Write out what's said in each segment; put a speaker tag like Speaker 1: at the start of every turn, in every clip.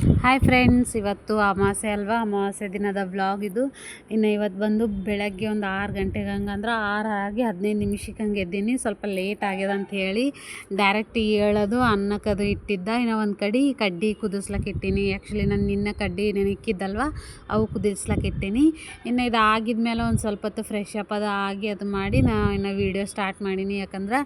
Speaker 1: Hi friends ಇವತ್ತು ಅಮಾವಾಸ್ಯೆ ಅಲ್ವಾ? ಅಮಾವಾಸ್ಯೆ ದಿನದ ಬ್ಲಾಗ್ ಇದು. ಇನ್ನು ಇವತ್ತು ಬಂದು ಬೆಳಗ್ಗೆ ಒಂದು ಆರು ಗಂಟೆಗೆ ಹಂಗೆ ಅಂದ್ರೆ ಆರು ಆಗಿ ಹದಿನೈದು ನಿಮಿಷಕ್ಕೆ ಹಂಗೆ ಎದ್ದೀನಿ. ಸ್ವಲ್ಪ ಲೇಟ್ ಆಗ್ಯದ ಅಂತ ಹೇಳಿ ಡೈರೆಕ್ಟ್ ಹೇಳೋದು ಅನ್ನಕ್ಕದು ಇಟ್ಟಿದ್ದ. ಇನ್ನು ಒಂದು ಕಡೆ ಕಡ್ಡಿ ಕುದಿಸ್ಲಕ್ಕೆ ಇಟ್ಟೀನಿ. ಆ್ಯಕ್ಚುಲಿ ನಾನು ನಿನ್ನ ಕಡ್ಡಿ ನೆನಕ್ಕಿದ್ದಲ್ವ ಅವು ಕುದಿಸ್ಲಕ್ಕೆ ಇಟ್ಟೀನಿ. ಇನ್ನು ಇದು ಆಗಿದ್ಮೇಲೆ ಒಂದು ಸ್ವಲ್ಪ ಹೊತ್ತು ಫ್ರೆಶ್ ಅಪ್ ಅದು ಆಗಿ ಅದು ಮಾಡಿ ನಾನು ಇನ್ನು ವೀಡಿಯೋ ಸ್ಟಾರ್ಟ್ ಮಾಡೀನಿ. ಯಾಕಂದ್ರೆ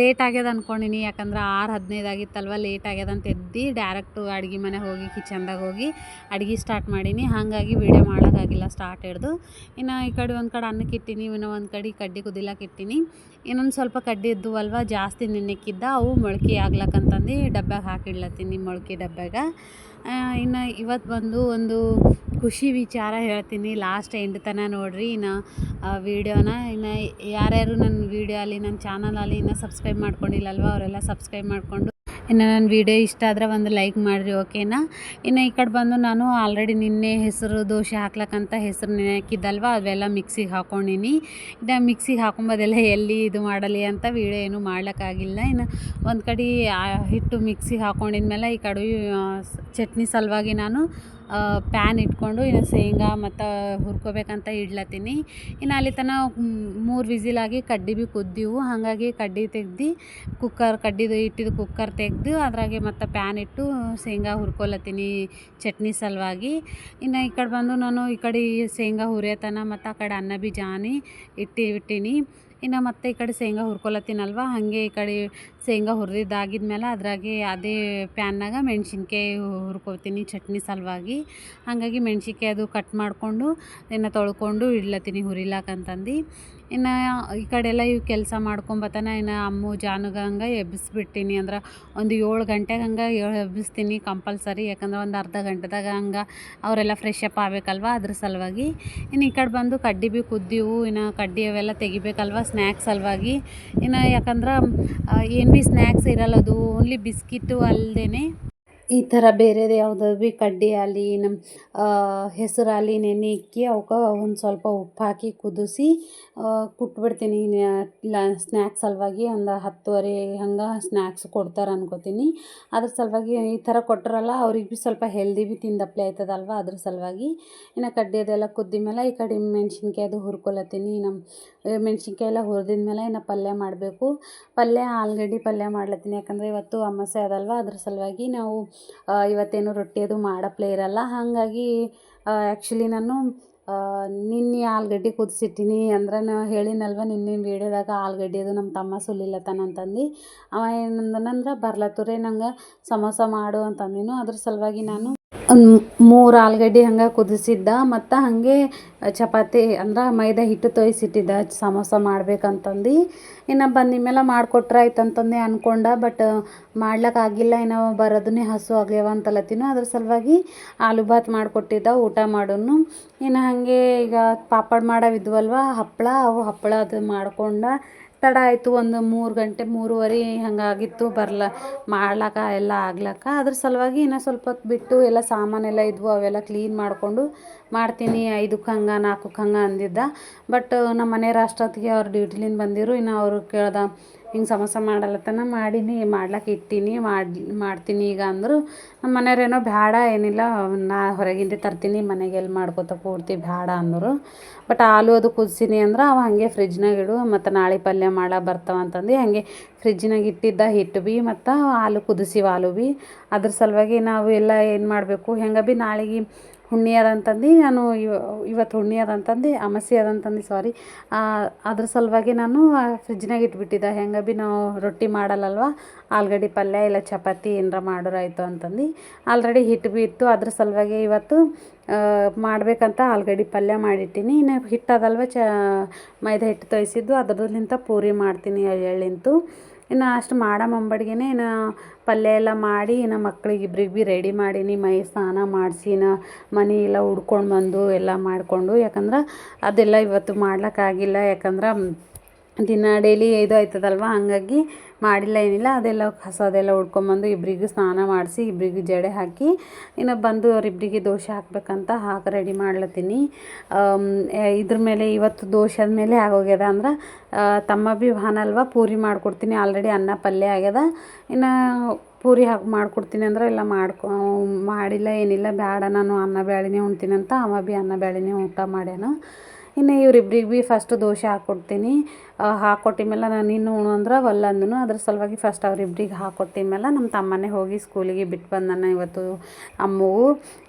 Speaker 1: ಲೇಟ್ ಆಗ್ಯದ ಅಂದ್ಕೊಂಡಿನಿ ಯಾಕಂದ್ರೆ ಆರು ಹದಿನೈದು ಆಗಿತ್ತಲ್ವ ಲೇಟ್ ಆಗ್ಯದ ಅಂತ ಎದ್ದು ಡೈರೆಕ್ಟು ಅಡ್ಗೆ ಮನೆ ಹೋಗಿ ಕಿಚನ್ದಾಗ ಹೋಗಿ ಅಡ್ಗೆ ಸ್ಟಾರ್ಟ್ ಮಾಡೀನಿ. ಹಾಗಾಗಿ ವೀಡಿಯೋ ಮಾಡೋಕ್ಕಾಗಿಲ್ಲ ಸ್ಟಾರ್ಟ್ ಹಿಡ್ದು. ಇನ್ನು ಈ ಕಡೆ ಒಂದು ಕಡೆ ಅನ್ನಕ್ಕೆ ಇಟ್ಟೀನಿ, ಇನ್ನು ಒಂದು ಕಡೆ ಕಡ್ಡಿ ಕುದಿಲಕ್ಕೆ ಇಟ್ಟೀನಿ. ಇನ್ನೊಂದು ಸ್ವಲ್ಪ ಕಡ್ಡಿ ಇದ್ದು ಅಲ್ವ ಜಾಸ್ತಿ ನೆನೆಕ್ಕಿದ್ದ ಅವು ಮೊಳಕೆ ಆಗ್ಲಕ್ಕಂತಂದು ಡಬ್ಬಾಗ ಹಾಕಿಡ್ಲತ್ತೀನಿ ಮೊಳಕೆ ಡಬ್ಬ್ಯಾಗ ಇನ್ನು ಇವತ್ತು ಬಂದು ಒಂದು ಖುಷಿ ವಿಚಾರ ಹೇಳ್ತೀನಿ. ಲಾಸ್ಟ್ ಎಂಡ್ ತನಕ ನೋಡಿರಿ ಇನ್ನು ವೀಡಿಯೋನ ಇನ್ನು ಯಾರ್ಯಾರು ನನ್ನ ವೀಡಿಯೋ ಅಲ್ಲಿ ನನ್ನ ಚಾನಲಲ್ಲಿ ಇನ್ನೂ ಸಬ್ಸ್ಕ್ರೈಬ್ ಮಾಡ್ಕೊಂಡಿಲ್ಲಲ್ವ, ಅವರೆಲ್ಲ ಸಬ್ಸ್ಕ್ರೈಬ್ ಮಾಡಿಕೊಂಡು ಇನ್ನು ನನ್ನ ವೀಡಿಯೋ ಇಷ್ಟ ಆದರೆ ಒಂದು ಲೈಕ್ ಮಾಡಿರಿ, ಓಕೆನಾ? ಇನ್ನು ಈ ಕಡೆ ಬಂದು ನಾನು ಆಲ್ರೆಡಿ ನಿನ್ನೆ ಹೆಸರು ದೋಸೆ ಹಾಕ್ಲಕ್ಕಂತ ಹೆಸರು ನೆನೆಕ್ಕಿದ್ದಲ್ವ ಅವೆಲ್ಲ ಮಿಕ್ಸಿಗೆ ಹಾಕ್ಕೊಂಡೀನಿ ಇನ್ನು ಮಿಕ್ಸಿಗೆ ಹಾಕೊಂಬೋದೆಲ್ಲ ಎಲ್ಲಿ ಇದು ಮಾಡಲಿ ಅಂತ ವೀಡಿಯೋ ಏನು ಮಾಡ್ಲಿಕ್ಕಾಗಿಲ್ಲ. ಇನ್ನು ಒಂದು ಕಡೆ ಹಿಟ್ಟು ಮಿಕ್ಸಿಗೆ ಹಾಕ್ಕೊಂಡಿದ್ಮೇಲೆ ಈ ಕಡೆ ಚಟ್ನಿ ಸಲುವಾಗಿ ನಾನು ಪ್ಯಾನ್ ಇಟ್ಕೊಂಡು ಇನ್ನು ಶೇಂಗಾ ಮತ್ತು ಹುರ್ಕೋಬೇಕಂತ ಇಡ್ಲತ್ತೀನಿ. ಇನ್ನು ಅಲ್ಲಿ ತನಕ ಮೂರು ವಿಸಿಲಾಗಿ ಕಡ್ಡಿ ಭೀ ಕುದ್ದಿವು. ಹಾಗಾಗಿ ಕಡ್ಡಿ ತೆಗ್ದು ಕುಕ್ಕರ್ ಕಡ್ಡಿದು ಇಟ್ಟಿದ್ದು ಕುಕ್ಕರ್ ತೆಗೆದು, ಅದ್ರಾಗೆ ಮತ್ತು ಪ್ಯಾನ್ ಇಟ್ಟು ಶೇಂಗಾ ಹುರ್ಕೊಲತ್ತೀನಿ ಚಟ್ನಿ ಸಲುವಾಗಿ. ಇನ್ನು ಈ ಕಡೆ ಬಂದು ನಾನು ಈ ಕಡೆ ಶೇಂಗಾ ಹುರಿಯತನ ಮತ್ತು ಆ ಕಡೆ ಅನ್ನ ಬಿ ಜಾನಿ ಇಟ್ಟು ಬಿಟ್ಟೀನಿ ಇನ್ನು ಮತ್ತೆ ಈ ಕಡೆ ಶೇಂಗಾ ಹುರ್ಕೊಲತ್ತೀನಲ್ವ ಹಾಗೆ ಈ ಕಡೆ ಶೇಂಗಾ ಹುರಿದಿದ್ದಾಗಿದ್ಮೇಲೆ ಅದ್ರಾಗೆ ಅದೇ ಪ್ಯಾನ್ನಾಗ ಮೆಣ್ಸಿನ್ಕಾಯಿ ಹುರ್ಕೊತೀನಿ ಚಟ್ನಿ ಸಲುವಾಗಿ. ಹಾಗಾಗಿ ಮೆಣ್ಸಿನ್ಕಾಯಿ ಅದು ಕಟ್ ಮಾಡಿಕೊಂಡು ಇನ್ನು ತೊಳ್ಕೊಂಡು ಇಡ್ಲತ್ತೀನಿ ಹುರಿಲಾಕಂತಂದು ಇನ್ನು ಈ ಕಡೆ ಎಲ್ಲ ಇವು ಕೆಲಸ ಮಾಡ್ಕೊಂಬತನ, ಇನ್ನು ಅಮ್ಮು ಜಾನುಗ ಹಂಗೆ ಎಬ್ಬಿಸ್ಬಿಟ್ಟಿನಿ ಅಂದ್ರೆ ಒಂದು ಏಳು ಗಂಟೆಗೆ ಹಂಗೆ ಎಬ್ಬಿಸ್ತೀನಿ ಕಂಪಲ್ಸರಿ, ಯಾಕಂದ್ರೆ ಒಂದು ಅರ್ಧ ಗಂಟೆದಾಗ ಹಂಗೆ ಅವರೆಲ್ಲ ಫ್ರೆಶ್ ಅಪ್ ಆಗಬೇಕಲ್ವ ಅದ್ರ ಸಲುವಾಗಿ. ಇನ್ನು ಈ ಕಡೆ ಬಂದು ಕಡ್ಡಿ ಬಿ ಕುದ್ದಿವು, ಇನ್ನು ಕಡ್ಡಿ ಅವೆಲ್ಲ ತೆಗಿಬೇಕಲ್ವ ಸ್ನ್ಯಾಕ್ಸ್ ಸಲುವಾಗಿ. ಇನ್ನು ಯಾಕಂದ್ರೆ ಏನು ಭೀ ಸ್ನ್ಯಾಕ್ಸ್ ಇರಲ್ಲದು ಓನ್ಲಿ ಬಿಸ್ಕಿಟ್ಟು ಅಲ್ಲದೇ ಈ ಥರ ಬೇರೆದು ಯಾವುದೋ ಭೀ ಕಡ್ಡಿ ಆಗಲಿ ನಮ್ಮ ಹೆಸರಾಲಿ ನೆನೆ ಇಕ್ಕಿ ಅವಕ್ಕೆ ಒಂದು ಸ್ವಲ್ಪ ಉಪ್ಪು ಹಾಕಿ ಕುದಿಸಿ ಕುಟ್ಬಿಡ್ತೀನಿ. ಸ್ನ್ಯಾಕ್ಸ್ ಸಲುವಾಗಿ ಒಂದು ಹತ್ತುವರೆ ಹಂಗೆ ಸ್ನ್ಯಾಕ್ಸ್ ಕೊಡ್ತಾರೆ ಅನ್ಕೋತೀನಿ. ಅದ್ರ ಸಲುವಾಗಿ ಈ ಥರ ಕೊಟ್ಟರಲ್ಲ ಅವ್ರಿಗೆ ಭೀ ಸ್ವಲ್ಪ ಹೆಲ್ದಿ ಭೀ ತಿಂದಪ್ಲೆ ಆಯ್ತದಲ್ವ? ಅದ್ರ ಸಲುವಾಗಿ ಇನ್ನು ಕಡ್ಡಿ ಅದೆಲ್ಲ ಕುದ್ದಿದ್ಮೇಲೆ ಈ ಕಡೆ ಮೆಣ್ಸಿನ್ಕಾಯಿ ಅದು ಹುರ್ಕೊಳತ್ತೀನಿ ನಮ್ಮ ಮೆಣ್ಸಿನ್ಕಾಯಿ ಎಲ್ಲ ಹುರಿದಿದ್ಮೇಲೆ ಇನ್ನು ಪಲ್ಯ ಮಾಡಬೇಕು. ಪಲ್ಯ ಆಲೂಗಡ್ಡೆ ಪಲ್ಯ ಮಾಡ್ಲತ್ತೀನಿ. ಯಾಕಂದರೆ ಇವತ್ತು ಅಮಾಸೆ ಅದಲ್ವ? ಅದ್ರ ಸಲುವಾಗಿ ನಾವು ಇವತ್ತೇನು ರೊಟ್ಟಿ ಅದು ಮಾಡಪ್ಲೆ ಇರಲ್ಲ. ಹಾಗಾಗಿ ಆ್ಯಕ್ಚುಲಿ ನಾನು ನಿನ್ನೆ ಆಲೂಗಡ್ಡೆ ಕುದಿಸಿಟ್ಟಿನಿ ಅಂದ್ರೆ ನಾ ಹೇಳಿನಲ್ವ, ನಿನ್ನೆ ವೀಡಿಯೋದಾಗ ಆಲೂಗಡ್ಡೆ ಅದು ನಮ್ಮ ತಮ್ಮ ಸುಲಿಲತ್ತಾನ ಅಂತಂದು. ಅವ ಏನಂದನಂದ್ರೆ, ಬರ್ಲತ್ತುರೇ ನಂಗೆ ಸಮೋಸ ಮಾಡು ಅಂತಂದಿನು. ಅದ್ರ ಸಲುವಾಗಿ ನಾನು ಮೂರು ಆಲೂಗಡ್ಡೆ ಹಂಗೆ ಕುದಿಸಿದ್ದ, ಮತ್ತು ಹಾಗೆ ಚಪಾತಿ ಅಂದ್ರೆ ಮೈದಾ ಹಿಟ್ಟು ತೋಯಿಸಿಟ್ಟಿದ್ದ ಸಮೋಸ ಮಾಡ್ಬೇಕಂತಂದು. ಇನ್ನು ಬಂದ ಮೇಲೆ ಮಾಡಿಕೊಟ್ರೆ ಆಯ್ತು ಅಂತಂದು ಅನ್ಕೊಂಡೆ ಬಟ್ ಮಾಡ್ಲಿಕ್ಕಾಗಿಲ್ಲ ಇನ್ನು ಬರೋದನ್ನೇ ಹಸು ಆಗ್ಯಾವ ಅಂತಲತ್ತಿನೂ. ಅದ್ರ ಸಲುವಾಗಿ ಆಲೂ ಬಾತ್ ಮಾಡಿಕೊಟ್ಟಿದ್ದ, ಊಟ ಮಾಡೋನು. ಇನ್ನು ಹಾಗೆ ಈಗ ಪಾಪಡ್ ಮಾಡವಿದ್ವಲ್ವ ಹಪ್ಪಳ ಅವು ಹಪ್ಪಳ ಅದು ಮಾಡ್ಕೊಂಡು ತಡ ಆಯಿತು ಒಂದು ಮೂರು ಗಂಟೆ, ಮೂರುವರೆ ಹಂಗಾಗಿತ್ತು, ಬರ್ಲ ಮಾಡ್ಲಾಕ ಎಲ್ಲ ಆಗ್ಲಾಕ ಅದ್ರ ಸಲುವಾಗಿ ಇನ್ನು ಸ್ವಲ್ಪ ಬಿಟ್ಟು ಎಲ್ಲ ಸಾಮಾನೆಲ್ಲ ಇದ್ವು, ಅವೆಲ್ಲ ಕ್ಲೀನ್ ಮಾಡಿಕೊಂಡು ಮಾಡ್ತೀನಿ, ಐದಕ್ಕೆ ಹಂಗೆ, ನಾಲ್ಕಕ್ಕೆ ಹಂಗೆ ಅಂದಿದ್ದ. ಬಟ್ ನಮ್ಮ ಮನೆಯವ್ರು ಅಷ್ಟೊತ್ತಿಗೆ ಅವ್ರು ಡ್ಯೂಟಿಲಿಂದ ಬಂದಿರು, ಇನ್ನು ಅವರು ಕೇಳ್ದೆ ಹಿಂಗೆ ಸಮೋಸ ಮಾಡಲತ್ತನ ಮಾಡೀನಿ ಮಾಡ್ಲಕ್ಕ ಇಟ್ಟೀನಿ, ಮಾಡಿ, ಮಾಡ್ತೀನಿ ಈಗ ಅಂದರು ನಮ್ಮ ಮನೆಯವ್ರೇನೋ ಬೇಡ ಏನಿಲ್ಲ, ನಾ ಹೊರಗಿಂದ ತರ್ತೀನಿ, ಮನೆಗೆ ಎಲ್ಲಿ ಮಾಡ್ಕೋತ ಕೂಡ್ತಿ ಬೇಡ ಅಂದರು. ಬಟ್ ಆಲೂ ಅದು ಕುದಿಸೀನಿ ಅಂದ್ರೆ ಅವ ಹಾಗೆ ಫ್ರಿಜ್ನಾಗ ಇಡು, ಮತ್ತು ನಾಳೆ ಪಲ್ಯ ಮಾಡ ಬರ್ತಾವ ಅಂತಂದು ಹಾಗೆ ಫ್ರಿಜ್ನಾಗ ಇಟ್ಟಿದ್ದ ಹಿಟ್ಟು ಭೀ ಮತ್ತು ಆಲೂ ಕುದಿಸಿವ ಆಲೂ ಭೀ ಅದ್ರ ಸಲುವಾಗಿ ನಾವು ಎಲ್ಲ ಏನು ಮಾಡಬೇಕು, ಹೆಂಗೆ ಭೀ ನಾಳೆಗೆ ಹುಣ್ಣಿ ಅದ ಅಂತಂದು ನಾನು ಇವತ್ತು ಹುಣ್ಣಿ ಅದ ಅಂತಂದು ಅಮಾಸಿ ಅದ ಅಂತಂದು ಸಾರಿ ಅದ್ರ ಸಲುವಾಗಿ ನಾನು ಫ್ರಿಜ್ನಾಗ ಇಟ್ಬಿಟ್ಟಿದ್ದೆ. ಹೆಂಗೆ ಭೀ ನಾವು ರೊಟ್ಟಿ ಮಾಡಲ್ಲಲ್ವ? ಆಲೂಗಡ್ಡೆ ಪಲ್ಯ ಇಲ್ಲ ಚಪಾತಿ ಏನರ ಮಾಡೋರಾಯ್ತು ಅಂತಂದು. ಆಲ್ರೆಡಿ ಹಿಟ್ಟು ಭೀ ಇತ್ತು ಅದ್ರ ಸಲುವಾಗಿ ಇವತ್ತು ಮಾಡಬೇಕಂತ ಆಲೂಗಡ್ಡೆ ಪಲ್ಯ ಮಾಡಿಟ್ಟಿನಿ. ಇನ್ನು ಹಿಟ್ಟು ಅದಲ್ವ ಚ, ಮೈದಾ ಹಿಟ್ಟು ತೊಯ್ಸಿದ್ದು. ಅದ್ರಲ್ಲಿಂದ ಪೂರಿ ಮಾಡ್ತೀನಿ ಎಳ್ಳಿಂತು ಇನ್ನು ಅಷ್ಟು ಮಾಡೋ ಮುಂಬಡ್ಗೆನೇ ಇನ್ನು ಪಲ್ಯ ಎಲ್ಲ ಮಾಡಿ ಇನ್ನು ಮಕ್ಳಿಗೆ ಇಬ್ರಿಗೆ ಭೀ ರೆಡಿ ಮಾಡೀನಿ ಮೈ ಸ್ನಾನ ಮಾಡಿಸಿ ಮನೆ ಎಲ್ಲ ಉಡ್ಕೊಂಡು ಬಂದು ಎಲ್ಲ ಮಾಡಿಕೊಂಡು ಯಾಕಂದ್ರೆ ಅದೆಲ್ಲ ಇವತ್ತು ಮಾಡ್ಲಿಕ್ಕಾಗಿಲ್ಲ ಯಾಕಂದ್ರೆ ದಿನ ಡೈಲಿ ಇದು ಆಯ್ತದಲ್ವ? ಹಾಗಾಗಿ ಮಾಡಿಲ್ಲ ಏನಿಲ್ಲ, ಅದೆಲ್ಲ ಕಸ ಅದೆಲ್ಲ ಉಡ್ಕೊಂಬಂದು ಇಬ್ಬರಿಗೂ ಸ್ನಾನ ಮಾಡಿಸಿ ಇಬ್ಬರಿಗೂ ಜಡೆ ಹಾಕಿ, ಇನ್ನು ಬಂದು ಅವರಿಬ್ರಿಗೆ ದೋಸೆ ಹಾಕ್ಬೇಕಂತ ಹಾಕಿ ರೆಡಿ ಮಾಡ್ಲತ್ತೀನಿ. ಇದ್ರ ಮೇಲೆ ಇವತ್ತು ದೋಷದ ಮೇಲೆ ಆಗೋಗ್ಯದ ಅಂದ್ರೆ ತಮ್ಮ ಭೀ ಭಾನಲ್ವ ಪೂರಿ ಮಾಡಿಕೊಡ್ತೀನಿ ಆಲ್ರೆಡಿ ಅನ್ನ ಪಲ್ಯ ಆಗ್ಯದ. ಇನ್ನು ಪೂರಿ ಹಾಕಿ ಮಾಡಿಕೊಡ್ತೀನಿ ಅಂದ್ರೆ ಇಲ್ಲ ಮಾಡ್ಕೊ, ಮಾಡಿಲ್ಲ ಏನಿಲ್ಲ ಬೇಡ ನಾನು ಅನ್ನ ಬ್ಯಾಳಿನೇ ಉಣ್ತೀನಿ ಅಂತ ಅವ ಭೀ ಅನ್ನ ಬ್ಯಾಳಿನೇ ಊಟ ಮಾಡ್ಯಾನ. ಇನ್ನು ಇವ್ರಿಬ್ರಿಗೆ ಭೀ ಫಸ್ಟ್ ದೋಸೆ ಹಾಕ್ಕೊಡ್ತೀನಿ ಹಾಕ್ಕೊಟ್ಟಿದ ಮೇಲೆ ನಾನು ಇನ್ನು ಅಂದ್ರೆ ಒಲ್ಲಂದನು ಅದ್ರ ಸಲುವಾಗಿ ಫಸ್ಟ್ ಅವ್ರಿಬ್ರಿಗೆ ಹಾಕ್ಕೊಟ್ಟಿದ ಮೇಲೆ ನಮ್ಮ ತಮ್ಮನೇ ಹೋಗಿ ಸ್ಕೂಲಿಗೆ ಬಿಟ್ಟು ಬಂದಾನ ಇವತ್ತು ಅಮ್ಮವು.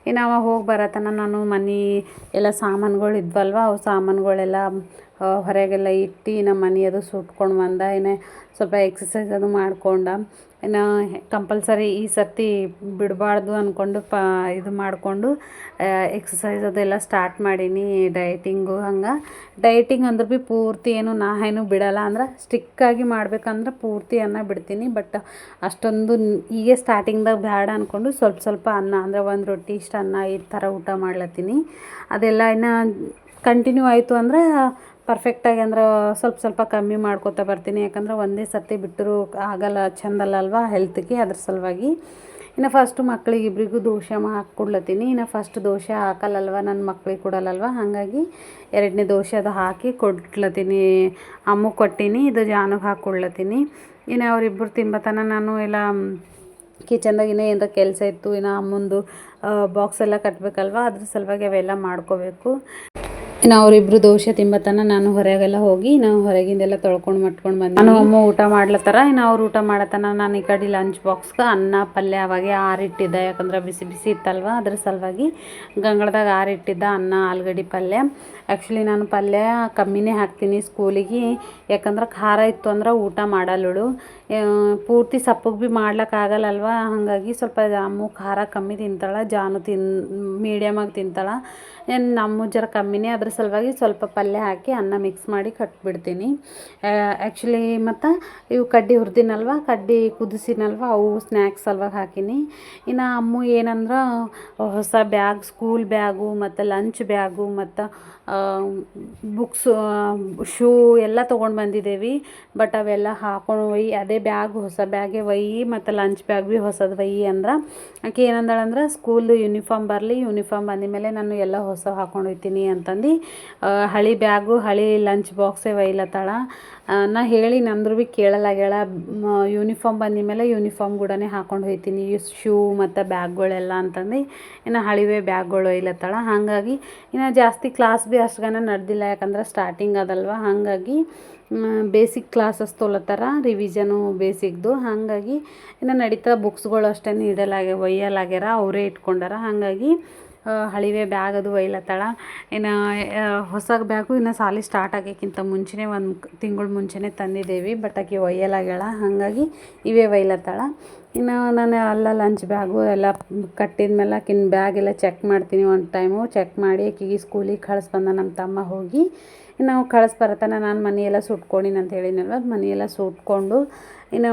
Speaker 1: ಇನ್ನು ಅವ ಹೋಗಿ ಬರತನ. ನಾನು ಮನೆ ಎಲ್ಲ ಸಾಮಾನುಗಳು ಇದ್ವಲ್ವ, ಅವು ಸಾಮಾನುಗಳೆಲ್ಲ ಹೊರಗೆಲ್ಲ ಇಟ್ಟು ನಮ್ಮ ಮನೆ ಅದು ಸುಟ್ಕೊಂಡು ಬಂದ. ಇನ್ನು ಸ್ವಲ್ಪ ಎಕ್ಸಸೈಸ್ ಅದು ಮಾಡ್ಕೊಂಡ. ಇನ್ನು ಕಂಪಲ್ಸರಿ ಈ ಸರ್ತಿ ಬಿಡಬಾರ್ದು ಅಂದ್ಕೊಂಡು ಪ, ಇದು ಮಾಡಿಕೊಂಡು ಎಕ್ಸಸೈಸ್ ಅದೆಲ್ಲ ಸ್ಟಾರ್ಟ್ ಮಾಡೀನಿ ಡಯಟಿಂಗು ಹಂಗೆ. ಡಯಟಿಂಗ್ ಅಂದ್ರೆ ಭೀ ಪೂರ್ತಿ ಏನು ನಾ ಏನು ಬಿಡಲ್ಲ. ಅಂದ್ರೆ ಸ್ಟಿಕ್ಕಾಗಿ ಮಾಡ್ಬೇಕಂದ್ರೆ ಪೂರ್ತಿ ಅನ್ನ ಬಿಡ್ತೀನಿ. ಬಟ್ ಅಷ್ಟೊಂದು ಈಗ ಸ್ಟಾರ್ಟಿಂಗ್ದಾಗ ಬೇಡ ಅಂದ್ಕೊಂಡು ಸ್ವಲ್ಪ ಸ್ವಲ್ಪ ಅನ್ನ, ಅಂದರೆ ಒಂದು ರೊಟ್ಟಿ ಇಷ್ಟು ಅನ್ನ ಈ ಥರ ಊಟ ಮಾಡ್ಲತ್ತೀನಿ. ಅದೆಲ್ಲ ಇನ್ನು ಕಂಟಿನ್ಯೂ ಆಯಿತು ಅಂದ್ರೆ ಪರ್ಫೆಕ್ಟಾಗಿ ಅಂದ್ರೆ ಸ್ವಲ್ಪ ಸ್ವಲ್ಪ ಕಮ್ಮಿ ಮಾಡ್ಕೋತಾ ಬರ್ತೀನಿ. ಯಾಕಂದ್ರೆ ಒಂದೇ ಸರ್ತಿ ಬಿಟ್ಟರೂ ಆಗಲ್ಲ, ಚಂದಲ್ಲ ಅಲ್ವಾ ಹೆಲ್ತ್ಗೆ ಅದ್ರ ಸಲುವಾಗಿ. ಇನ್ನು ಫಸ್ಟು ಮಕ್ಳಿಗೆ ಇಬ್ಬರಿಗೂ ದೋಸೆ ಹಾಕ್ಕೊಡ್ಲತ್ತೀನಿ. ಇನ್ನು ಫಸ್ಟ್ ದೋಸೆ ಹಾಕಲ್ಲಲ್ವ ನನ್ನ ಮಕ್ಳಿಗೆ ಕೊಡಲ್ಲಲ್ವ? ಹಾಗಾಗಿ ಎರಡನೇ ದೋಸೆ ಅದು ಹಾಕಿ ಕೊಡ್ಲತ್ತೀನಿ ಅಮ್ಮ ಕೊಟ್ಟೀನಿ, ಇದು ಜಾನುಗೆ ಹಾಕ್ಕೊಡ್ಲತ್ತೀನಿ. ಇನ್ನು ಅವರಿಬ್ಬರು ತಿಂಬತನ ನಾನು ಎಲ್ಲ ಕಿಚನ್ದಾಗ ಇನ್ನೂ ಏನಾರ ಕೆಲಸ ಇತ್ತು, ಇನ್ನು ಅಮ್ಮಂದು ಬಾಕ್ಸ್ ಎಲ್ಲ ಕಟ್ಟಬೇಕಲ್ವ ಅದ್ರ ಸಲುವಾಗಿ ಅವೆಲ್ಲ ಮಾಡ್ಕೋಬೇಕು. ಇನ್ನು ಅವರಿಬ್ರು ದೋಷ ತಿಂಬತನ ನಾನು ಹೊರಗೆಲ್ಲ ಹೋಗಿ ನಾವು ಹೊರಗಿಂದೆಲ್ಲ ತೊಳ್ಕೊಂಡು ಮಟ್ಕೊಂಡು ಬಂದೆ ನಾನು ಅಮ್ಮ ಊಟ ಮಾಡ್ಲತ್ತಾರ ಇನ್ನು ಅವ್ರು ಊಟ ಮಾಡತನ ನಾನು ಈ ಕಡೆ ಲಂಚ್ ಬಾಕ್ಸ್ಗೆ ಅನ್ನ, ಪಲ್ಯ ಅವಾಗೆ ಆರಿಟ್ಟಿದ್ದೆ, ಯಾಕಂದ್ರೆ ಬಿಸಿ ಬಿಸಿ ಇತ್ತಲ್ವ? ಅದ್ರ ಸಲುವಾಗಿ ಗಂಗಳದಾಗ ಆರಿಟ್ಟಿದ್ದ ಅನ್ನ, ಆಲೂಗಡ್ಡೆ, ಪಲ್ಯ. ಆ್ಯಕ್ಚುಲಿ ನಾನು ಪಲ್ಯ ಕಮ್ಮಿನೇ ಹಾಕ್ತೀನಿ ಸ್ಕೂಲಿಗೆ ಯಾಕಂದ್ರೆ ಖಾರ ಇತ್ತು ಅಂದ್ರೆ ಊಟ ಮಾಡಲ್ಲಳು ಪೂರ್ತಿ ಸಪ್ಪಗೆ ಭೀ ಮಾಡ್ಲಿಕ್ಕಾಗಲ್ಲಲ್ವ ಹಾಗಾಗಿ ಸ್ವಲ್ಪ ಅಮ್ಮು ಖಾರ ಕಮ್ಮಿ ತಿಂತಾಳೆ. ಜಾನು ತಿನ್ ಮೀಡಿಯಮಾಗಿ ತಿಂತಾಳೆ. ಏನು ನಮ್ಮ ಜರ ಕಮ್ಮಿನೇ ಅದ್ರ ಸಲುವಾಗಿ ಸ್ವಲ್ಪ ಪಲ್ಯ ಹಾಕಿ ಅನ್ನ ಮಿಕ್ಸ್ ಮಾಡಿ ಕಟ್ಬಿಡ್ತೀನಿ. ಆ್ಯಕ್ಚುಲಿ ಮತ್ತು ಇವು ಕಡ್ಡಿ ಹುರಿದಿನಲ್ವ? ಕಡ್ಡಿ ಕುದಿಸಿನಲ್ವ? ಅವು ಸ್ನ್ಯಾಕ್ಸ್ ಸಲುವಾಗಿ ಹಾಕೀನಿ. ಇನ್ನು ಅಮ್ಮು ಏನಂದ್ರೆ, ಹೊಸ ಬ್ಯಾಗ್ ಸ್ಕೂಲ್ ಬ್ಯಾಗು ಮತ್ತು ಲಂಚ್ ಬ್ಯಾಗು ಮತ್ತು ಬುಕ್ಸು ಶೂ ಎಲ್ಲ ತೊಗೊಂಡು ಬಂದಿದ್ದೇವೆ ಬಟ್ ಅವೆಲ್ಲ ಹಾಕೊಂಡು ಒಯ್ಯಿ ಅದೇ ಬ್ಯಾಗ್ ಹೊಸ ಬ್ಯಾಗೆ ಒಯ್ಯಿ ಮತ್ತು ಲಂಚ್ ಬ್ಯಾಗ್ ಭೀ ಹೊಸದು ಒಯ್ಯಿ ಅಂದ್ರೆ, ಆಕೆ ಏನಂದಳಂದ್ರೆ ಸ್ಕೂಲ್ದು ಯೂನಿಫಾರ್ಮ್ ಬರಲಿ ಯೂನಿಫಾರ್ಮ್ ಬಂದ ಮೇಲೆ ನಾನು ಎಲ್ಲ ಹೊಸ ಹಾಕೊಂಡು ಹೋಗ್ತೀನಿ ಅಂತಂದು. ಹಳೆ ಬ್ಯಾಗು ಹಳೆ ಲಂಚ್ ಬಾಕ್ಸೇ ಒಯ್ಲತ್ತಾಳ ನಾ ಹೇಳಿ ನಂದ್ರು ಭೀ ಕೇಳಲಾಗ್ಯಾಳ. ಯೂನಿಫಾರ್ಮ್ ಬಂದ ಮೇಲೆ ಯೂನಿಫಾರ್ಮ್ ಕೂಡನೇ ಹಾಕೊಂಡು ಹೋಗ್ತೀನಿ ಶೂ ಮತ್ತು ಬ್ಯಾಗ್ಗಳೆಲ್ಲ ಅಂತಂದು, ಇನ್ನು ಹಳಿವೆ ಬ್ಯಾಗ್ಗಳು ಒಯ್ಲತ್ತಾಳ. ಹಾಗಾಗಿ ಇನ್ನು ಜಾಸ್ತಿ ಕ್ಲಾಸ್ ಭೀ ಅಷ್ಟುಗನ ನಡೆದಿಲ್ಲ. ಯಾಕಂದ್ರೆ ಸ್ಟಾರ್ಟಿಂಗ್ ಅದಲ್ವ. ಹಾಗಾಗಿ ಬೇಸಿಕ್ ಕ್ಲಾಸಸ್ ತೊಲತ್ತಾರ. ರಿವಿಷನು ಬೇಸಿಕ್ದು ಹಾಗಾಗಿ ಇನ್ನು ನಡೀತಾ ಬುಕ್ಸ್ಗಳು ಅಷ್ಟೇ ಇಡಲಾಗ್ಯ ಒಯ್ಯಲಾಗ್ಯಾರ. ಅವರೇ ಇಟ್ಕೊಂಡಾರ. ಹಾಗಾಗಿ ಹಳಿವೆ ಬ್ಯಾಗ್ ಅದು ಒಯ್ಲತ್ತಾಳ ಇನ್ನು ಹೊಸ ಬ್ಯಾಗು ಇನ್ನು ಸಾಲಿ ಸ್ಟಾರ್ಟ್ ಆಗೋಕ್ಕಿಂತ ಮುಂಚೆನೇ ಒಂದು ತಿಂಗಳು ಮುಂಚೆನೇ ತಂದಿದ್ದೇವೆ ಬಟ್ ಆಕೆ ಒಯ್ಯಲಾಗ್ಯಾಳ. ಹಾಗಾಗಿ ಇವೇ ಒಯ್ಲತ್ತಾಳ ಇನ್ನು ನಾನು ಎಲ್ಲ ಲಂಚ್ ಬ್ಯಾಗು ಎಲ್ಲ ಕಟ್ಟಿದ ಮೇಲೆ ಆಕಿನ ಬ್ಯಾಗ್ ಎಲ್ಲ ಚೆಕ್ ಮಾಡ್ತೀನಿ ಒಂದು ಟೈಮು ಚೆಕ್ ಮಾಡಿ ಆಕಿಗೆ ಸ್ಕೂಲಿಗೆ ಕಳ್ಸಿ ಬಂದ ನಮ್ಮ ತಮ್ಮ ಹೋಗಿ. ಇನ್ನು ನಾವು ಕಳ್ಸಿ ಬರತನ ನಾನು ಮನೆಯೆಲ್ಲ ಸುಟ್ಕೊಂಡಿನಂತ ಅಂತ ಹೇಳಿನಲ್ವ ಮನೆಯೆಲ್ಲ ಸುಟ್ಕೊಂಡು ಇನ್ನು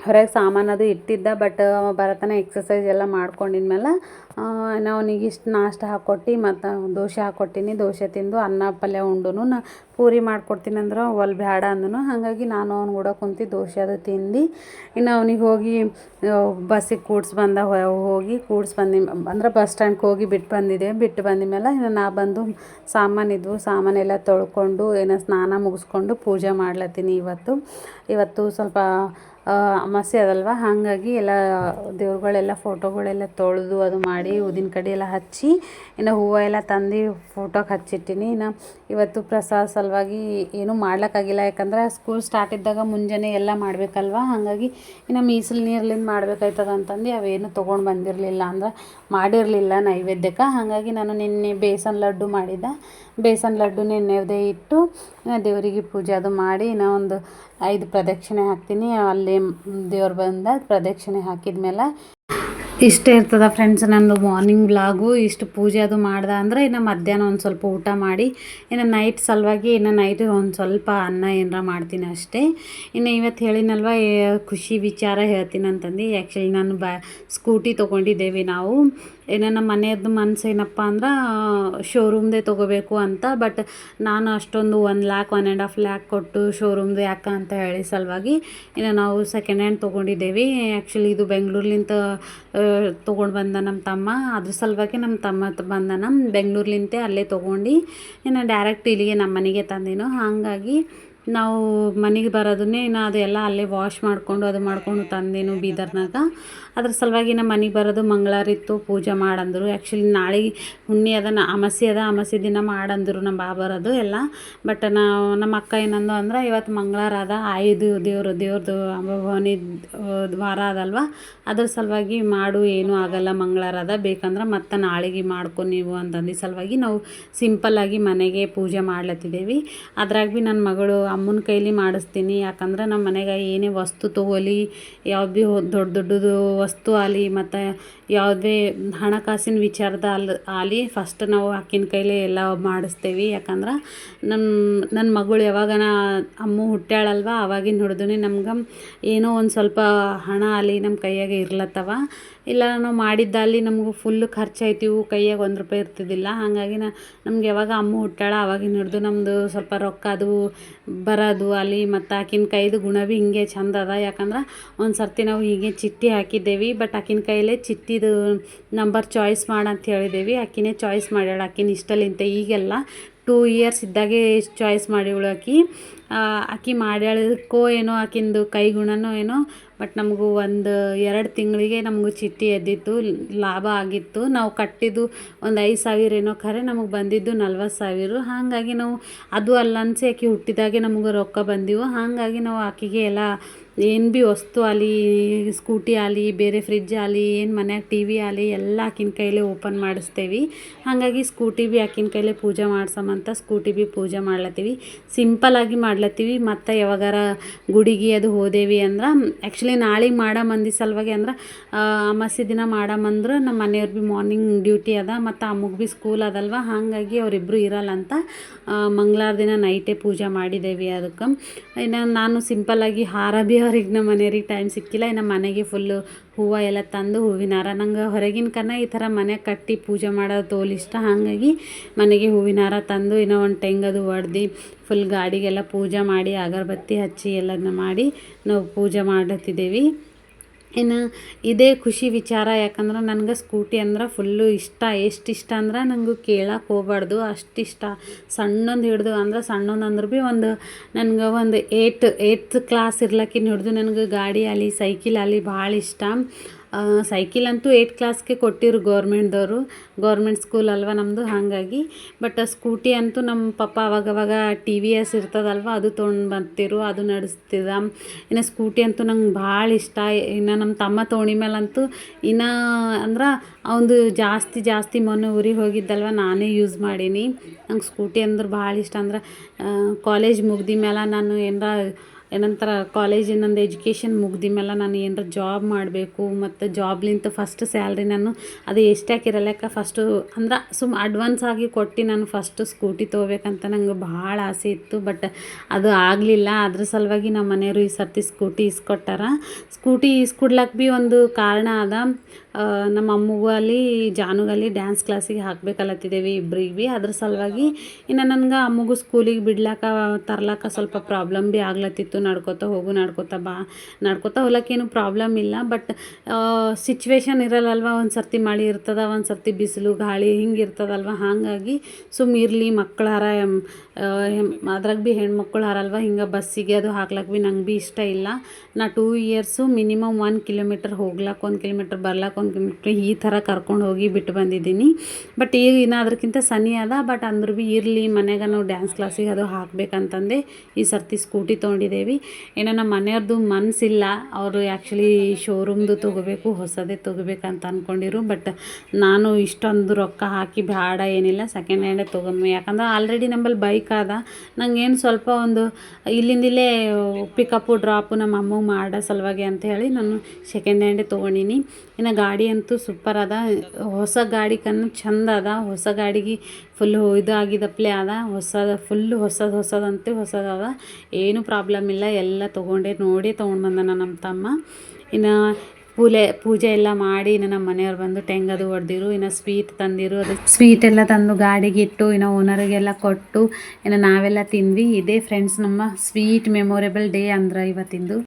Speaker 1: ಹೊರಗೆ ಸಾಮಾನು ಅದು ಇಟ್ಟಿದ್ದ ಬಟ್ ಅವ ಬರತನ ಎಕ್ಸಸೈಸ್ ಎಲ್ಲ ಮಾಡ್ಕೊಂಡಿದ್ಮೇಲೆ ನಾವು ಅವ್ನಿಗೆ ಇಷ್ಟು ನಾಷ್ಟ ಹಾಕ್ಕೊಟ್ಟು ಮತ್ತು ದೋಸೆ ಹಾಕ್ಕೊಟ್ಟೀನಿ ದೋಸೆ ತಿಂದು ಅನ್ನ ಪಲ್ಯ ಉಂಡು ನಾ ಪೂರಿ ಮಾಡ್ಕೊಡ್ತೀನಿ ಅಂದ್ರೆ ಒಲ್ ಬೇಡ ಅಂದನು. ಹಾಗಾಗಿ ನಾನು ಅವ್ನ ಕೂಡ ಕುಂತು ದೋಸೆ ಅದು ತಿಂದು. ಇನ್ನು ಅವ್ನಿಗೆ ಹೋಗಿ ಬಸ್ಸಿಗೆ ಕೂಡ್ಸಿ ಬಂದ ಹೋಗಿ ಕೂಡ್ಸಿ ಬಂದಿ, ಅಂದ್ರೆ ಬಸ್ ಸ್ಟ್ಯಾಂಡ್ಗೆ ಹೋಗಿ ಬಿಟ್ಟು ಬಂದಿದ್ದೆ ಬಿಟ್ಟು ಬಂದ ಮೇಲೆ ಇನ್ನು ನಾ ಬಂದು ಸಾಮಾನು ಇದ್ವು. ಸಾಮಾನೆಲ್ಲ ತೊಳ್ಕೊಂಡು, ಏನೋ ಸ್ನಾನ ಮುಗಿಸ್ಕೊಂಡು ಪೂಜೆ ಮಾಡ್ಲತ್ತೀನಿ ಇವತ್ತು. ಇವತ್ತು ಸ್ವಲ್ಪ ಅಮಾವಾಸ್ಯೆ ಅದಲ್ವ? ಹಾಗಾಗಿ ಎಲ್ಲ ದೇವ್ರುಗಳೆಲ್ಲ ಫೋಟೋಗಳೆಲ್ಲ ತೊಳೆದು ಅದು ಮಾಡಿ ಊದಿನ ಕಡೆ ಎಲ್ಲ ಹಚ್ಚಿ, ಇನ್ನು ಹೂವು ಎಲ್ಲ ತಂದು ಫೋಟೋಗೆ ಹಚ್ಚಿಟ್ಟಿನಿ. ಇನ್ನು ಇವತ್ತು ಪ್ರಸಾದ ಸಲುವಾಗಿ ಏನೂ ಮಾಡ್ಲಿಕ್ಕಾಗಿಲ್ಲ. ಯಾಕಂದ್ರೆ ಸ್ಕೂಲ್ ಸ್ಟಾರ್ಟ್ ಇದ್ದಾಗ ಮುಂಜಾನೆ ಎಲ್ಲ ಮಾಡಬೇಕಲ್ವ? ಹಾಗಾಗಿ ಇನ್ನು ಮೀಸಲು ನೀರ್ಲಿಂದ ಮಾಡಬೇಕಾಯ್ತದ ಅಂತಂದು ಅವೇನು ತೊಗೊಂಡು ಬಂದಿರಲಿಲ್ಲ. ಅಂದ್ರೆ ಮಾಡಿರಲಿಲ್ಲ ನೈವೇದ್ಯಕ್ಕೆ. ಹಾಗಾಗಿ ನಾನು ನಿನ್ನೆ ಬೇಸನ್ ಲಡ್ಡು ಮಾಡಿದ್ದೆ. ಬೇಸನ್ ಲಡ್ಡು ನೆನ್ನೆದೇ ಇಟ್ಟು ದೇವರಿಗೆ ಪೂಜೆ ಅದು ಮಾಡಿ, ಇನ್ನೂ ಒಂದು ಐದು ಪ್ರದಕ್ಷಿಣೆ ಹಾಕ್ತೀನಿ. ಅಲ್ಲಿ ದೇವ್ರು ಬಂದ ಪ್ರದಕ್ಷಿಣೆ ಹಾಕಿದ ಮೇಲೆ ಇಷ್ಟೇ ಇರ್ತದ ಫ್ರೆಂಡ್ಸ್ ನಂದು ಮಾರ್ನಿಂಗ್ ಬ್ಲಾಗು ಇಷ್ಟು ಪೂಜೆ ಅದು ಮಾಡ್ದೆ ಅಂದರೆ ಇನ್ನು ಮಧ್ಯಾಹ್ನ ಒಂದು ಸ್ವಲ್ಪ ಊಟ ಮಾಡಿ, ಇನ್ನು ನೈಟ್ ಸಲುವಾಗಿ ಇನ್ನು ನೈಟ್ ಒಂದು ಸ್ವಲ್ಪ ಅನ್ನ ಏನಾರ ಮಾಡ್ತೀನಿ ಅಷ್ಟೇ. ಇನ್ನು ಇವತ್ತು ಹೇಳಿನಲ್ವ ಖುಷಿ ವಿಚಾರ ಹೇಳ್ತೀನಿ ಅಂತಂದು ಆ್ಯಕ್ಚುಲಿ ನಾನು ಬಾ ಸ್ಕೂಟಿ ತೊಗೊಂಡಿದ್ದೇವೆ ನಾವು. ಏನೋ ನಮ್ಮ ಮನೆಯದ್ದು ಮನ್ಸು ಏನಪ್ಪ ಅಂದ್ರೆ ಶೋರೂಮ್ದೇ ತೊಗೋಬೇಕು ಅಂತ. ಬಟ್ ನಾನು ಅಷ್ಟೊಂದು one lakh one and half lakh ಕೊಟ್ಟು ಶೋರೂಮ್ದು ಯಾಕೆ ಅಂತ ಹೇಳಿ ಸಲುವಾಗಿ ಇನ್ನು ನಾವು ಸೆಕೆಂಡ್ ಹ್ಯಾಂಡ್ ತೊಗೊಂಡಿದ್ದೇವೆ. ಆ್ಯಕ್ಚುಲಿ ಇದು ಬೆಂಗ್ಳೂರ್ಲಿಂದ ತೊಗೊಂಡು ಬಂದ ನಮ್ಮ ತಮ್ಮ. ಅದ್ರ ಸಲುವಾಗಿ ನಮ್ಮ ತಮ್ಮ ನಮ್ಮ ಬೆಂಗ್ಳೂರ್ಲಿಂತೆ ಅಲ್ಲೇ ತೊಗೊಂಡು, ಇನ್ನು ಡೈರೆಕ್ಟ್ ಇಲ್ಲಿಗೆ ನಮ್ಮ ಮನೆಗೆ ತಂದೇನು. ಹಾಗಾಗಿ ನಾವು ಮನೆಗೆ ಬರೋದನ್ನೇ ನಾ ಅದೆಲ್ಲ ಅಲ್ಲೇ ವಾಶ್ ಮಾಡಿಕೊಂಡು, ಅದು ಮಾಡಿಕೊಂಡು ತಂದೇನು ಬೀದರ್ನಾಗ. ಅದ್ರ ಸಲುವಾಗಿ ನಮ್ಮ ಮನೆಗೆ ಬರೋದು ಮಂಗಳಾರಿತ್ತು ಪೂಜೆ ಮಾಡಂದರು. ಆ್ಯಕ್ಚುಲಿ ನಾಳೆ ಹುಣ್ಣಿ ಅದ ನಾ ಅಮಾಸೆ ಅದ, ಅಮಾಸೆ ದಿನ ಮಾಡಂದರು ನಮ್ಮ ಬಾಬರದು ಎಲ್ಲ. ಬಟ್ ನಾವು, ನಮ್ಮ ಅಕ್ಕ ಏನಂದು ಅಂದ್ರೆ, ಇವತ್ತು ಮಂಗಳವಾರ ಅದ, ಆಯುಧ ದೇವರು ದೇವ್ರದ್ದು ಭವಾನಿ ವಾರ ಅದಲ್ವ? ಅದ್ರ ಸಲುವಾಗಿ ಮಾಡು, ಏನೂ ಆಗಲ್ಲ, ಮಂಗಳವಾರ ಅದ, ಬೇಕಂದ್ರೆ ಮತ್ತೆ ನಾಳೆಗೆ ಮಾಡ್ಕೊ ನೀವು ಅಂತಂದು ಸಲುವಾಗಿ ನಾವು ಸಿಂಪಲ್ಲಾಗಿ ಮನೆಗೆ ಪೂಜೆ ಮಾಡ್ಲತ್ತಿದ್ದೇವೆ ಅದ್ರಾಗ ಭೀ ನನ್ನ ಮಗಳು ಅಮ್ಮನ ಕೈಲಿ ಮಾಡಿಸ್ತೀನಿ. ಯಾಕಂದ್ರೆ ನಮ್ಮ ಮನೆಗೆ ಏನೇ ವಸ್ತು ತೊಗೊಲಿ ಯಾವ ಭೀ ದೊಡ್ಡ ದೊಡ್ಡದು ವಸ್ತು ಆಗಲಿ, ಮತ್ತು ಯಾವುದೇ ಹಣಕಾಸಿನ ವಿಚಾರದ ಅಲ್, ಆಗಲಿ ಫಸ್ಟ್ ನಾವು ಆಕಿನ ಕೈಲೇ ಎಲ್ಲ ಮಾಡಿಸ್ತೇವೆ. ಯಾಕಂದ್ರೆ ನಮ್ಮ ನನ್ನ ಮಗಳು ಯಾವಾಗನ ಅಮ್ಮು ಹುಟ್ಟ್ಯಾಳಲ್ವ ಆವಾಗಿನ ಹಿಡ್ದು ನಮ್ಗೆ ಏನೋ ಒಂದು ಸ್ವಲ್ಪ ಹಣ ಆಗಲಿ ನಮ್ಮ ಕೈಯಾಗೆ ಇರ್ಲತ್ತವ. ಇಲ್ಲ, ನಾವು ಮಾಡಿದ್ದಲ್ಲಿ ನಮಗೂ ಫುಲ್ ಖರ್ಚಾಯ್ತಿವು ಕೈಯಾಗ ಒಂದು ರೂಪಾಯಿ ಇರ್ತಿದ್ದಿಲ್ಲ. ಹಾಗಾಗಿ ನಾ, ನಮ್ಗೆ ಯಾವಾಗ ಅಮ್ಮ ಹುಟ್ಟಾಳ ಆವಾಗಿನ ಹಿಡ್ದು ನಮ್ಮದು ಸ್ವಲ್ಪ ರೊಕ್ಕ ಅದು ಬರೋದು, ಅಲ್ಲಿ ಮತ್ತು ಆಕಿನ ಕೈದು ಗುಣ ಭೀ ಹಿಂಗೆ ಚಂದ ಅದ. ಯಾಕಂದ್ರೆ ಒಂದು ಸರ್ತಿ ನಾವು ಹೀಗೆ ಚಿಟ್ಟಿ ಹಾಕಿದ್ದೇವೆ ಬಟ್ ಆಕಿನ ಕೈಲೇ ಚಿಟ್ಟಿದು ನಂಬರ್ ಚಾಯ್ಸ್ ಮಾಡಂತ ಹೇಳಿದ್ದೇವೆ. ಆಕಿನೇ ಚಾಯ್ಸ್ ಮಾಡ್ಯಾಳ, ಆಕಿನ ಇಷ್ಟಲಿಂತ. ಈಗೆಲ್ಲ ಟೂ ಇಯರ್ಸ್ ಇದ್ದಾಗೆ ಚಾಯ್ಸ್ ಮಾಡಿವಳು ಆಕಿ ಆಕಿ ಮಾಡ್ಯಾಳಕ್ಕೋ ಏನೋ ಆಕಿಂದು ಕೈ ಗುಣನೋ ಏನೋ, ಬಟ್ ನಮಗೂ ಒಂದು ಎರಡು ತಿಂಗಳಿಗೆ ನಮಗೂ ಚಿಟ್ಟಿ ಎದ್ದಿತ್ತು, ಲಾಭ ಆಗಿತ್ತು. ನಾವು ಕಟ್ಟಿದ್ದು ಒಂದು ಐದು ಸಾವಿರ ಏನೋ ಖರೆ ನಮಗೆ ಬಂದಿದ್ದು ನಲ್ವತ್ತು ಸಾವಿರ. ಹಾಗಾಗಿ ನಾವು ಅದು ಅಲ್ಲನ್ಸಿ ಆಕಿ ಹುಟ್ಟಿದಾಗೆ ನಮಗೆ ರೊಕ್ಕ ಬಂದಿವು. ಹಾಗಾಗಿ ನಾವು ಆಕಿಗೆ ಎಲ್ಲ ಏನು ಭೀ ವಸ್ತು ಆಗಲಿ ಸ್ಕೂಟಿ ಆಗಲಿ ಬೇರೆ ಫ್ರಿಜ್ ಆಗಲಿ ಏನು ಮನ್ಯಾಗ ಟಿ ವಿ ಆಗಲಿ ಎಲ್ಲ ಆಕಿನ ಕೈಲೇ ಓಪನ್ ಮಾಡಿಸ್ತೇವೆ. ಹಾಗಾಗಿ ಸ್ಕೂಟಿ ಭೀ ಆಕಿನ ಕೈಲೇ ಪೂಜೆ ಮಾಡ್ಸಮಂತ ಸ್ಕೂಟಿ ಭೀ ಪೂಜೆ ಮಾಡ್ಲತ್ತೀವಿ. ಸಿಂಪಲಾಗಿ ಮಾಡ್ಲತ್ತೀವಿ. ಮತ್ತು ಯಾವಾಗಾರ ಗುಡಿಗೆ ಅದು ಹೋದೇವಿ ಅಂದ್ರೆ ಆ್ಯಕ್ಚುಲಿ ನಾಳೆ ಮಾಡೋ ಮಂದಿ ಸಲುವಾಗಿ ಅಂದ್ರೆ ಅಮಾಸೆ ದಿನ ಮಾಡಮಂದ್ರೆ ನಮ್ಮ ಮನೆಯವ್ರು ಭೀ ಮಾರ್ನಿಂಗ್ ಡ್ಯೂಟಿ ಅದ, ಮತ್ತು ಅಮ್ಮಗೆ ಭೀ ಸ್ಕೂಲ್ ಅದಲ್ವ. ಹಾಗಾಗಿ ಅವರಿಬ್ಬರು ಇರಲ್ಲ ಅಂತ ದಿನ ನೈಟೇ ಪೂಜೆ ಮಾಡಿದ್ದೇವೆ ಅದಕ್ಕೆ. ಇನ್ನು ನಾನು ಸಿಂಪಲ್ಲಾಗಿ ಹಾರ ಭೀ ಅವ್ರಿಗೆ ನಮ್ಮ ಮನೆಯವ್ರಿಗೆ ಟೈಮ್ ಸಿಕ್ಕಿಲ್ಲ. ಇನ್ನು ಮನೆಗೆ ಫುಲ್ಲು ಹೂವು ಎಲ್ಲ ತಂದು ಹೂವಿನ ಹಾರ. ನಂಗೆ ಹೊರಗಿನ ಕನ್ನ ಈ ಥರ ಮನೆ ಕಟ್ಟಿ ಪೂಜೆ ಮಾಡೋದು ತೋಲ್ ಇಷ್ಟ. ಹಾಗಾಗಿ ಮನೆಗೆ ಹೂವಿನ ಹಾರ ತಂದು ಇನ್ನೂ ಒಂದು ಟೆಂಗದು ಹೊಡ್ದು ಫುಲ್ ಗಾಡಿಗೆಲ್ಲ ಪೂಜೆ ಮಾಡಿ, ಅಗರಬತ್ತಿ ಹಚ್ಚಿ ಎಲ್ಲದನ್ನ ಮಾಡಿ ನಾವು ಪೂಜೆ ಮಾಡತ್ತಿದ್ದೇವೆ ಇನ್ನು ಇದೇ ಖುಷಿ ವಿಚಾರ, ಯಾಕಂದ್ರೆ ನನ್ಗೆ ಸ್ಕೂಟಿ ಅಂದ್ರೆ ಫುಲ್ಲು ಇಷ್ಟ. ಎಷ್ಟು ಇಷ್ಟ ಅಂದ್ರೆ ನಂಗೆ ಕೇಳಕ್ಕೆ ಹೋಗ್ಬಾರ್ದು. ಅಷ್ಟು ಇಷ್ಟ. ಸಣ್ಣಂದು ಹಿಡಿದು ಅಂದ್ರೆ ಸಣ್ಣೊಂದು ಅಂದ್ರೆ ಭೀ ಒಂದು ನನ್ಗೆ ಒಂದು ಏಟ್ ಏಯ್ತ್ ಕ್ಲಾಸ್ ಇರ್ಲಕ್ಕಿನ ಹಿಡಿದು ನನಗೆ ಗಾಡಿ ಆಗಲಿ ಸೈಕಿಲ್ ಆಗಲಿ ಭಾಳ ಇಷ್ಟ. ಸೈಕಿಲ್ ಅಂತೂ ಏಯ್ಟ್ ಕ್ಲಾಸ್ಗೆ ಕೊಟ್ಟಿರು ಗೌರ್ಮೆಂಟ್ದವರು ಗೌರ್ಮೆಂಟ್ ಸ್ಕೂಲ್ ಅಲ್ವ ನಮ್ಮದು ಹಾಗಾಗಿ. ಬಟ್ ಸ್ಕೂಟಿ ಅಂತೂ ನಮ್ಮ ಪಪ್ಪ ಅವಾಗವಾಗ ಟಿ ವಿ ಎಸ್ ಇರ್ತದಲ್ವ? ಅದು ತೊಗೊಂಡು ಬರ್ತಿರು, ಅದು ನಡೆಸ್ತಿದ್ದ ಇನ್ನು ಸ್ಕೂಟಿ ಅಂತೂ ನಂಗೆ ಭಾಳ ಇಷ್ಟ. ಇನ್ನು ನಮ್ಮ ತಮ್ಮ ತೋಣಿ ಮೇಲಂತೂ ಇನ್ನು ಅಂದ್ರೆ ಅವಂದು ಜಾಸ್ತಿ ಜಾಸ್ತಿ ಮೊನ್ನೆ ಊರಿಗೆ ಹೋಗಿದ್ದಲ್ವ? ನಾನೇ ಯೂಸ್ ಮಾಡೀನಿ. ನಂಗೆ ಸ್ಕೂಟಿ ಅಂದ್ರೆ ಭಾಳ ಇಷ್ಟ. ಅಂದ್ರೆ ಕಾಲೇಜ್ ಮುಗ್ದ ಮೇಲೆ ನಾನು ಏನಾರ ಏನಂತಾರೆ ಕಾಲೇಜಿನಂದು ಎಜುಕೇಷನ್ ಮುಗ್ದ ಮೇಲೆ ನಾನು ಏನಾರ ಜಾಬ್ ಮಾಡಬೇಕು ಮತ್ತು ಜಾಬ್ಲಿಂತ ಫಸ್ಟ್ ಸ್ಯಾಲ್ರಿ ನಾನು ಅದು ಎಷ್ಟು ಹಾಕಿರಲ್ಲಕ್ಕ ಫಸ್ಟು ಅಂದ್ರೆ ಸುಮ್ ಅಡ್ವಾನ್ಸ್ ಆಗಿ ಕೊಟ್ಟು ನಾನು ಫಸ್ಟು ಸ್ಕೂಟಿ ತೊಗೋಬೇಕಂತ ನಂಗೆ ಭಾಳ ಆಸೆ ಇತ್ತು. ಬಟ್ ಅದು ಆಗಲಿಲ್ಲ. ಅದ್ರ ಸಲುವಾಗಿ ನಮ್ಮ ಮನೆಯವರು ಈ ಸರ್ತಿ ಸ್ಕೂಟಿ ಇಸ್ಕೊಟ್ಟಾರ. ಸ್ಕೂಟಿ ಇಸ್ಕೊಡ್ಲಕ್ಕೆ ಭೀ ಒಂದು ಕಾರಣ ಅದ ನಮ್ಮ ಅಮ್ಮಗೂ ಅಲ್ಲಿ, ಜಾನುಗಲ್ಲಿ ಡ್ಯಾನ್ಸ್ ಕ್ಲಾಸಿಗೆ ಹಾಕ್ಬೇಕಲ್ಲತ್ತಿದ್ದೇವೆ ಇಬ್ಬರಿಗೆ ಭೀ ಅದ್ರ ಸಲುವಾಗಿ ಇನ್ನು ನನ್ಗೆ ಅಮ್ಮಗೂ ಸ್ಕೂಲಿಗೆ ಬಿಡ್ಲಾಕ, ತರ್ಲಾಕ ಸ್ವಲ್ಪ ಪ್ರಾಬ್ಲಮ್ ಭೀ ಆಗ್ಲತ್ತಿತ್ತು. ನಡ್ಕೊತ ಹೋಗು, ನಡ್ಕೊತ ಬಾ, ನಡ್ಕೋತ ಹೋಗ್ಲಕ್ಕೇನು ಪ್ರಾಬ್ಲಮ್ ಇಲ್ಲ. ಬಟ್ ಸಿಚುವೇಶನ್ ಇರಲ್ಲಲ್ವ? ಒಂದು ಸರ್ತಿ ಮಳೆ ಇರ್ತದ ಒಂದು ಸರ್ತಿ ಬಿಸಿಲು, ಗಾಳಿ ಹಿಂಗೆ ಇರ್ತದಲ್ವ? ಹಾಗಾಗಿ ಸುಮ್ಮ ಇರಲಿ ಮಕ್ಕಳಾರ ಅದ್ರಾಗ ಭೀ ಹೆಣ್ಮಕ್ಳು ಹರಲ್ವ? ಹಿಂಗೆ ಬಸ್ಸಿಗೆ ಅದು ಹಾಕ್ಲಕ್ಕೆ ಭೀ ನಂಗೆ ಭೀ ಇಷ್ಟ ಇಲ್ಲ. ನಾ two years minimum one kilometre ಹೋಗ್ಲಕ್ಕೆ ಒಂದು ಕಿಲೋಮೀಟ್ರ್ ಬರ್ಲಕ್ಕೆ ಒಂದು ಕಿಲೋಮೀಟ್ರ್ ಈ ಥರ ಕರ್ಕೊಂಡು ಹೋಗಿ ಬಿಟ್ಟು ಬಂದಿದ್ದೀನಿ. ಬಟ್ ಈಗ ಇನ್ನು ಅದಕ್ಕಿಂತ ಸನಿ ಅದ ಬಟ್ ಅಂದ್ರೂ ಭೀ ಇರಲಿ ಮನೆಗೆ ನಾವು ಡ್ಯಾನ್ಸ್ ಕ್ಲಾಸಿಗೆ ಅದು ಹಾಕ್ಬೇಕಂತಂದೆ ಈ ಸರ್ತಿ ಸ್ಕೂಟಿ ತೊಗೊಂಡಿದ್ದೇವೆ ಏನೋ ನಮ್ಮ ಮನೆಯವ್ರದ್ದು ಮನಸ್ಸಿಲ್ಲ ಅವರು ಆ್ಯಕ್ಚುಲಿ ಶೋರೂಮ್ದು ತೊಗೋಬೇಕು, ಹೊಸದೇ ತೊಗೋಬೇಕಂತ ಅಂದ್ಕೊಂಡಿರು ಬಟ್ ನಾನು ಇಷ್ಟೊಂದು ರೊಕ್ಕ ಹಾಕಿ ಬೇಡ ಏನಿಲ್ಲ ಸೆಕೆಂಡ್ ಹ್ಯಾಂಡೇ ತೊಗೊಂಬ ಯಾಕಂದ್ರೆ ಆಲ್ರೆಡಿ ನಂಬಲ್ಲಿ ಬೈಕ್ ಅದ ನನಗೇನು ಸ್ವಲ್ಪ ಒಂದು, ಇಲ್ಲಿಂದಿಲ್ಲೇ ಪಿಕಪ್ಪು ಡ್ರಾಪು ನಮ್ಮ ಅಮ್ಮಗೆ ಮಾಡೋ ಸಲುವಾಗಿ ಅಂತ ಹೇಳಿ ನಾನು ಸೆಕೆಂಡ್ ಹ್ಯಾಂಡೇ ತೊಗೊಂಡಿನಿ. ಇನ್ನು ಗಾಡಿ ಅಂತೂ ಸೂಪರ್ ಅದ. ಹೊಸ ಗಾಡಿ ಕಣ್ಣು ಚಂದ ಅದ. ಹೊಸ ಗಾಡಿಗೆ ಫುಲ್ಲು ಇದು ಆಗಿದಪ್ಲೆ ಅದ. ಹೊಸದು ಫುಲ್ಲು ಹೊಸದು ಹೊಸದಂತೆ ಹೊಸದದ ಏನೂ ಪ್ರಾಬ್ಲಮ್ ಇಲ್ಲ. ಎಲ್ಲ ತೊಗೊಂಡೆ, ನೋಡಿ ತೊಗೊಂಡು ಬಂದಾನ ನಮ್ಮ ತಮ್ಮ. ಇನ್ನು ಪೂಲೆ, ಪೂಜೆ ಎಲ್ಲ ಮಾಡಿ ಇನ್ನು ನಮ್ಮ ಮನೆಯವ್ರು ಬಂದು ಟೆಂಗದು ಹೊಡೆದಿರು ಇನ್ನು ಸ್ವೀಟ್ ತಂದಿರು, ಅದು ಸ್ವೀಟ್ ಎಲ್ಲ ತಂದು ಗಾಡಿಗೆ ಇಟ್ಟು, ಇನ್ನು ಓನರಿಗೆಲ್ಲ ಕೊಟ್ಟು, ಇನ್ನು ನಾವೆಲ್ಲ ತಿಂದ್ವಿ. ಇದೇ ಫ್ರೆಂಡ್ಸ್ ನಮ್ಮ ಸ್ವೀಟ್ ಮೆಮೊರೇಬಲ್ ಡೇ ಅಂದ್ರೆ ಇವತ್ತಿಂದು.